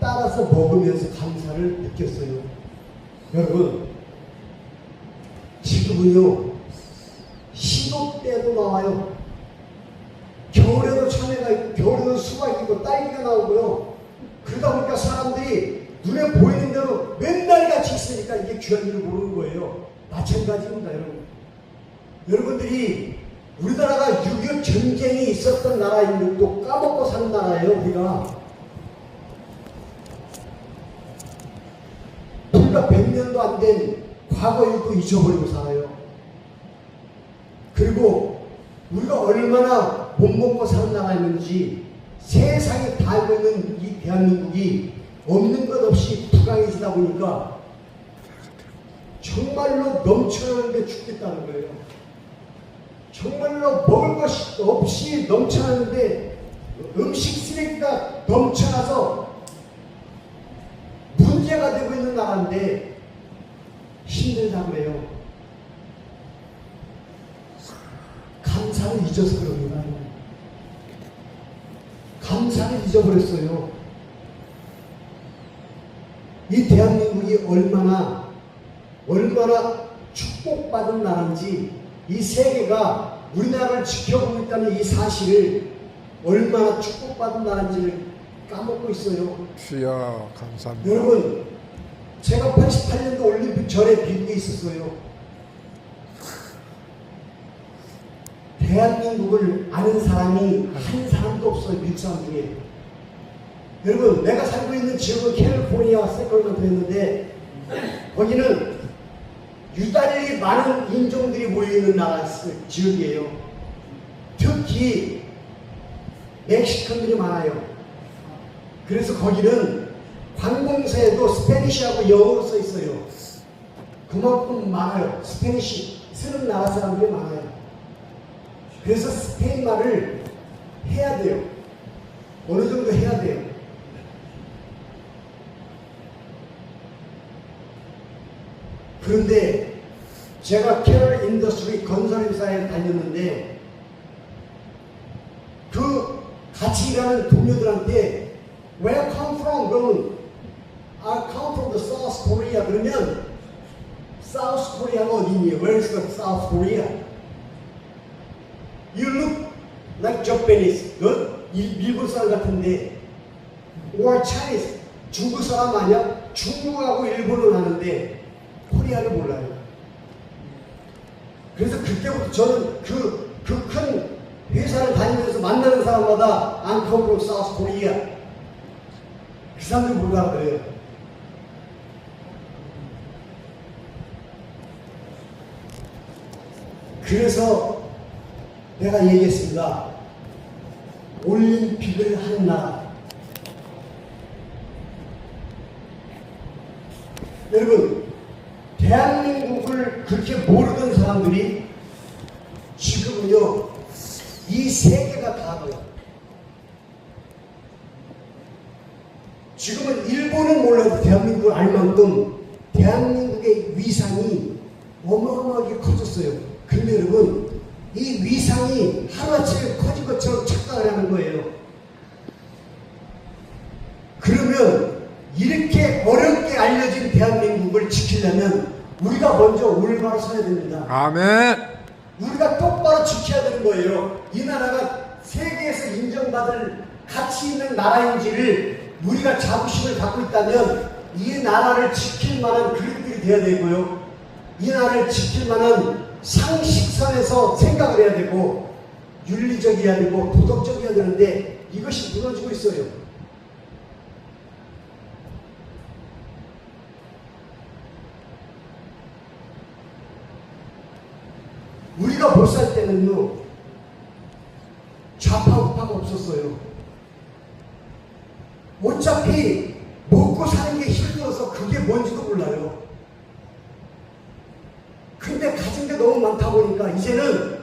따라서 먹으면서 감사를 느꼈어요. 여러분, 지금은요, 시도 때도 나와요. 겨울에도 참외가 있고, 겨울에도 수박이 있고, 딸기가 나오고요. 그러다 보니까 사람들이 눈에 보이는 대로 맨날 같이 있으니까 이게 귀한 일을 모르는 거예요. 마찬가지입니다, 여러분. 여러분들이 우리나라가 6.25 전쟁이 있었던 나라인 것도 까먹고 사는 나라예요, 우리가. 불과 100년도 안 된 과거 일도 잊어버리고 살아요. 그리고 우리가 얼마나 못 먹고 나라였는지 세상에 다 알고 있는 이 대한민국이 없는 것 없이 부강해지다 보니까 정말로 넘쳐나는데 죽겠다는 거예요. 정말로 먹을 것이 없이 넘쳐나는데 음식 쓰레기가 넘쳐나서 문제가 되고 있는 나라인데 힘들다 그래요. 감사를 잊어서 그럽니다. 감사를 잊어버렸어요. 이 대한민국이 얼마나 얼마나 축복받은 나라인지 이 세계가 우리나라를 지켜보고 있다는 이 사실을 얼마나 축복받은 나라인지를 까먹고 있어요. 주여 감사합니다. 여러분, 제가 88년도 올림픽 전에 미국에 있었어요. 대한민국을 아는 사람이 한 사람도 없어요, 미국 사람 중에. 여러분, 내가 살고 있는 지역은 캘리포니아 세컬먼트 였는데, 거기는 유달리 많은 인종들이 모여있는 나라 지역이에요. 특히 멕시칸들이 많아요. 그래서 거기는 관공서에도 스페니쉬하고 영어로 써 있어요. 그만큼 많아요. 스페니쉬 쓰는 나라 사람들이 많아요. 그래서 스페인 말을 해야 돼요. 어느 정도 해야 돼요. 그런데 제가 캐럴 인더스트리 건설회사에 다녔는데 그 같이 일하는 동료들한테 Where come from? 그러면 I come from the South Korea 그러면 South Korea가 어디니? Where is the South Korea? You look like Japanese. 너 일- 일본 사람 같은데 or Chinese. 중국 사람 아니야? 중국하고 일본을 하는데 코리아를 몰라요. 그래서 그때부터 저는 그, 그 큰 회사를 다니면서 만나는 사람마다 I'm from South Korea. 그 사람들 몰라 그래요. 그래서 내가 얘기했습니다. 올림픽을 하는 나라. 여러분, 대한민국을 그렇게 모르던 사람들이 지금은요, 이 세계가 다 알아요. 지금은 일본은 몰라도 대한민국을 알 만큼 대한민국의 위상이 어마어마하게 커졌어요. 근데 여러분, 이 위상이 하루아침에 커진 것처럼 착각을 하는 거예요. 그러면 이렇게 어렵게 알려진 대한민국을 지키려면 우리가 먼저 올바로 서야 됩니다. 아멘. 우리가 똑바로 지켜야 되는 거예요. 이 나라가 세계에서 인정받을 가치 있는 나라인지를 우리가 자부심을 갖고 있다면 이 나라를 지킬 만한 그릇들이 돼야 되고요. 이 나라를 지킬 만한 상식선에서 생각을 해야 되고 윤리적이어야 되고 도덕적이어야 되는데 이것이 무너지고 있어요. 우리가 못 살 때는요 좌파 우파가 없었어요. 어차피 먹고 사는 게 힘들어서 그게 뭔지도 몰라요. 근데 가진 게 너무 많다 보니까 이제는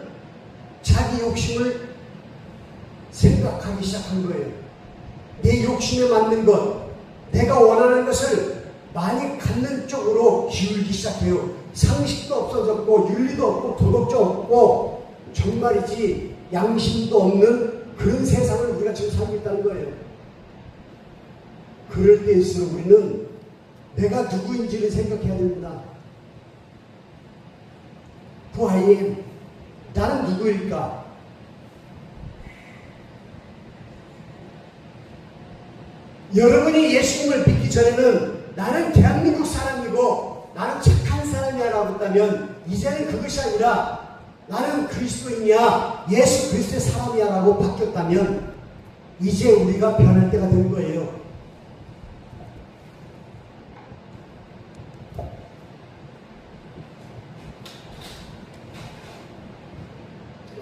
자기 욕심을 생각하기 시작한 거예요. 내 욕심에 맞는 것, 내가 원하는 것을 많이 갖는 쪽으로 기울기 시작해요. 상식도 없어졌고, 윤리도 없고, 도덕도 없고, 정말이지 양심도 없는 그런 세상을 우리가 지금 살고 있다는 거예요. 그럴 때일수록 우리는 내가 누구인지를 생각해야 됩니다. Who I am. 나는 누구일까? 여러분이 예수님을 믿기 전에는 나는 대한민국 사람이고 나는 착한 사람이야라고 했다면 이제는 그것이 아니라 나는 그리스도인이야 예수 그리스도의 사람이야라고 바뀌었다면 이제 우리가 변할 때가 된 거예요.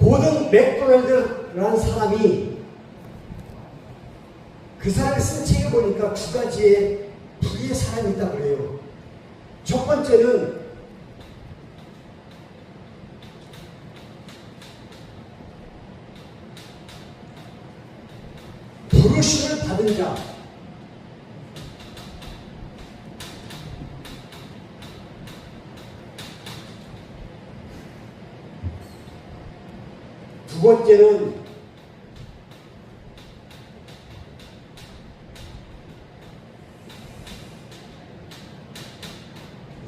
고든 맥도날드라는 사람이 그 사람이 쓴 책에 보니까 두 가지의 부류의 사람이 있다고 그래요. 첫 번째는 부르심을 받은 자. 번째는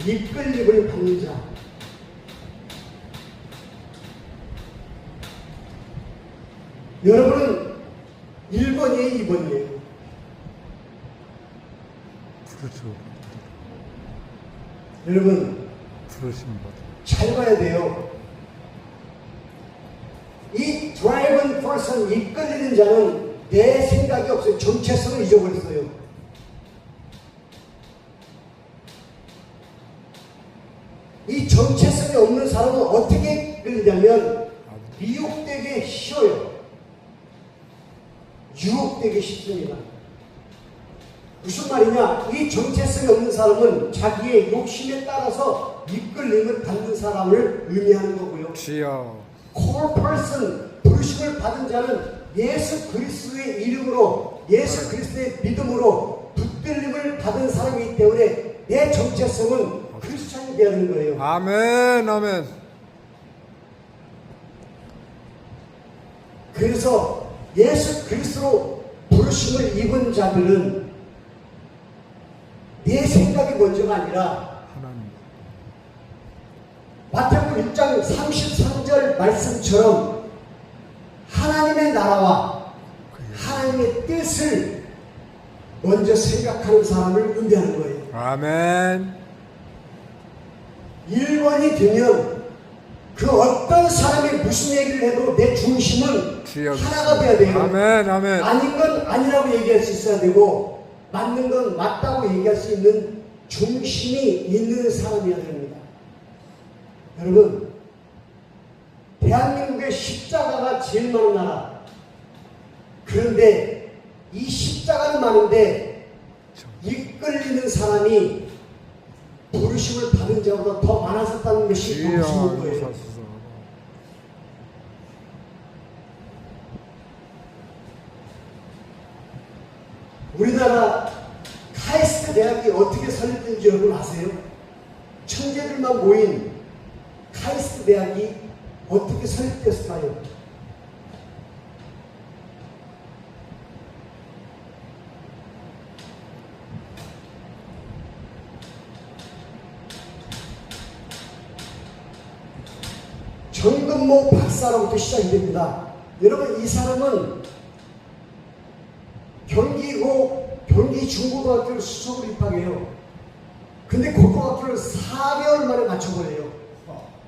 이끌림을 받는 자. 여러분은 1번이에요, 2번이에요. 그렇죠. 여러분, 부르심 받아. 잘 봐야 돼요. 이 드라이븐 퍼슨 이끌리는 자는 내 생각이 없어요. 정체성을 잊어버렸어요. 이 정체성이 없는 사람은 어떻게 끌리냐면 미혹되게 쉬워요. 유혹되게 쉽습니다. 무슨 말이냐? 이 정체성이 없는 사람은 자기의 욕심에 따라서 이끌림을 받는 사람을 의미하는 거고요. 주여. core person 부르심을 받은 자는 예수 그리스도의 이름으로 예수 그리스도의 믿음으로 붙들림을 받은 사람이기 때문에 내 정체성은 크리스찬이 되는 거예요. 아멘, 아멘. 그래서 예수 그리스도로 부르심을 입은 자들은 내 생각이 먼저가 아니라. 마태복음 6장 33절 말씀처럼 하 나라와 하나님의 뜻을 먼저 생각하는 사람을 의미하는 거예요. 아멘. 1번이 되면 그 어떤 사람이 무슨 얘기를 해도 내 중심은 주여. 하나가 돼야 돼요. 아멘, 아멘. 아닌 건 아니라고 얘기할 수 있어야 되고 맞는 건 맞다고 얘기할 수 있는 중심이 있는 사람이어야 됩니다. 여러분, 대한민국의 십자가가 제일 많은 나라. 그런데 이 십자가는 많은데 이끌리는 사람이 부르심을 받은 자보다 더 많았었다는 것이 더 주여. 무서운 거예요. 우리나라 카이스트 대학이 어떻게 설립된지 여러분 아세요? 천재들만 모인 카이스트 대학이 어떻게 설립됐을까요? 정근모 박사로부터 시작이 됩니다. 여러분 이 사람은 경기고 경기 중고등학교를 수석으로 입학해요. 근데 고등학교를 4개월 만에 맞춰버려요.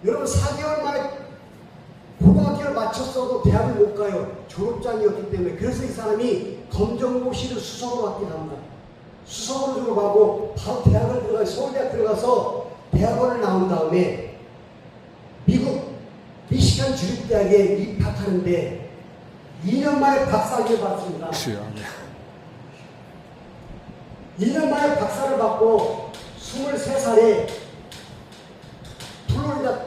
여러분 4개월 만에 고등학교를 마쳤어도 대학을 못 가요. 졸업장이었기 때문에. 그래서 이 사람이 검정고시를 수석으로 받게 합니다. 수석으로 졸업하고 바로 대학을 들어가 서울대학 들어가서 대학원을 나온 다음에 주립대학에 입학하는데 2년 만에 박사학위를 받습니다. 주여. 아멘. 2년 만에 박사를 받고 23살에 플로리다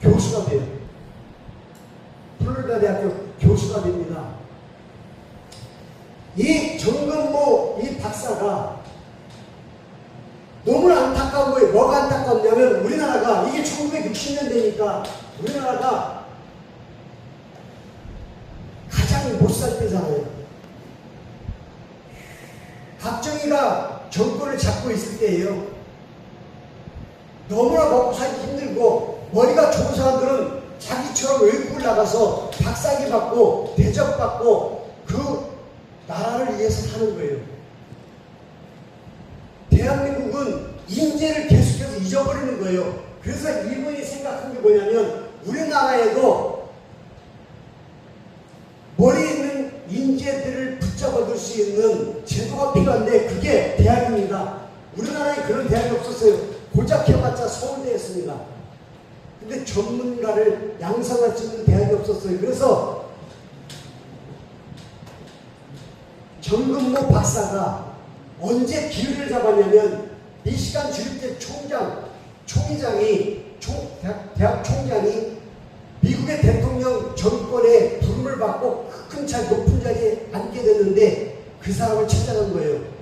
교수가 돼요. 플로리다 대학교 교수가 됩니다. 이 정근모 이 박사가 너무 안타까운 거예요. 뭐가 안타깝냐면 우리나라가 이게 1960년대니까 우리나라가 가장 못 살 때잖아요. 박정희가 정권을 잡고 있을 때예요. 너무나 먹고 살기 힘들고 머리가 좋은 사람들은 자기처럼 외국을 나가서 박사기 받고 대접받고 그 나라를 위해서 사는 거예요. 대한민국은 인재를 계속해서 잊어버리는 거예요. 그래서 일본이 생각한 게 뭐냐면 우리나라에도 머리 있는 인재들을 붙잡아둘 수 있는 제도가 필요한데 그게 대학입니다. 우리나라에 그런 대학이 없었어요. 고작 해봤자 서울대였습니다. 근데 전문가를 양성할 수 있는 대학이 없었어요. 그래서 정근모 박사가 언제 기회를 잡았냐면 미시간 주립대 총장, 총장이 총, 대학, 대학 총장이 미국의 대통령 정권의 부름을 받고 큰 차이 높은 자리에 앉게 됐는데 그 사람을 찾아간 거예요.